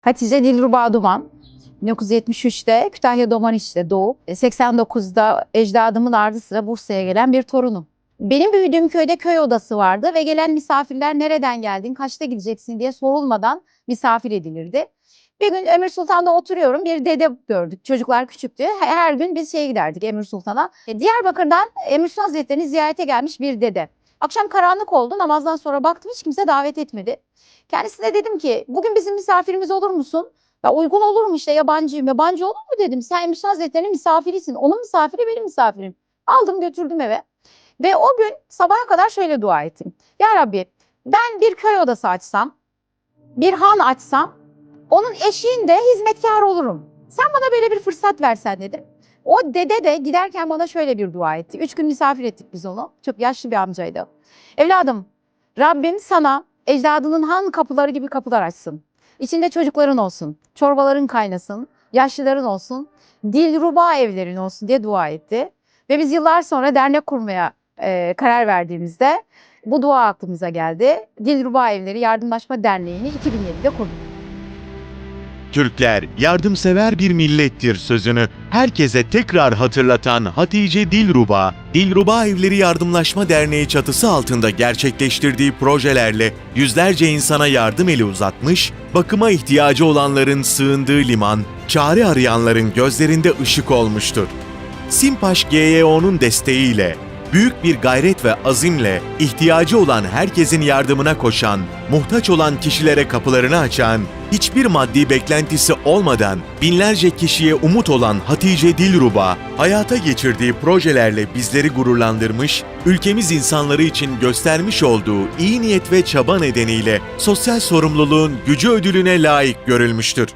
Hatice Dilruba Duman. 1973'te Kütahya Domaniç'te doğup e, 89'da ecdadımın ardı sıra Bursa'ya gelen bir torunum. Benim büyüdüğüm köyde köy odası vardı ve gelen misafirler nereden geldin, kaçta gideceksin diye sorulmadan misafir edilirdi. Bir gün Emir Sultan'da oturuyorum. Bir dede gördük. Çocuklar küçüktü. Her gün biz şeye giderdik Emir Sultan'a. E, Diyarbakır'dan Emir Sultan Hazretleri'ni ziyarete gelmiş bir dede. Akşam karanlık oldu. Namazdan sonra baktım hiç kimse davet etmedi. Kendisine dedim ki bugün bizim misafirimiz olur musun? Ya uygun olur mu işte yabancıyım. Yabancı olur mu dedim. Sen Emir Sultan Hazretleri'nin misafirisin. Onun misafiri benim misafirim. Aldım götürdüm eve. Ve o gün sabaha kadar şöyle dua ettim. Ya Rabbi ben bir köy odası açsam, bir han açsam onun eşiğinde hizmetkar olurum. Sen bana böyle bir fırsat versen dedim. O dede de giderken bana şöyle bir dua etti. Üç gün misafir ettik biz onu. Çok yaşlı bir amcaydı. Evladım Rabbim sana ecdadının han kapıları gibi kapılar açsın. İçinde çocukların olsun, çorbaların kaynasın, yaşlıların olsun, dilruba evlerin olsun diye dua etti. Ve biz yıllar sonra dernek kurmaya e, karar verdiğimizde bu dua aklımıza geldi. Dilruba Evleri Yardımlaşma Derneği'ni 2007'de kurduk. Türkler yardımsever bir millettir sözünü herkese tekrar hatırlatan Hatice Dilruba, Dilruba Evleri Yardımlaşma Derneği çatısı altında gerçekleştirdiği projelerle yüzlerce insana yardım eli uzatmış, bakıma ihtiyacı olanların sığındığı liman, çare arayanların gözlerinde ışık olmuştur. Simpaş GYO'nun desteğiyle büyük bir gayret ve azimle ihtiyacı olan herkesin yardımına koşan, muhtaç olan kişilere kapılarını açan, hiçbir maddi beklentisi olmadan binlerce kişiye umut olan Hatice Dilruba, hayata geçirdiği projelerle bizleri gururlandırmış, ülkemiz insanları için göstermiş olduğu iyi niyet ve çaba nedeniyle sosyal sorumluluğun gücü ödülüne layık görülmüştür.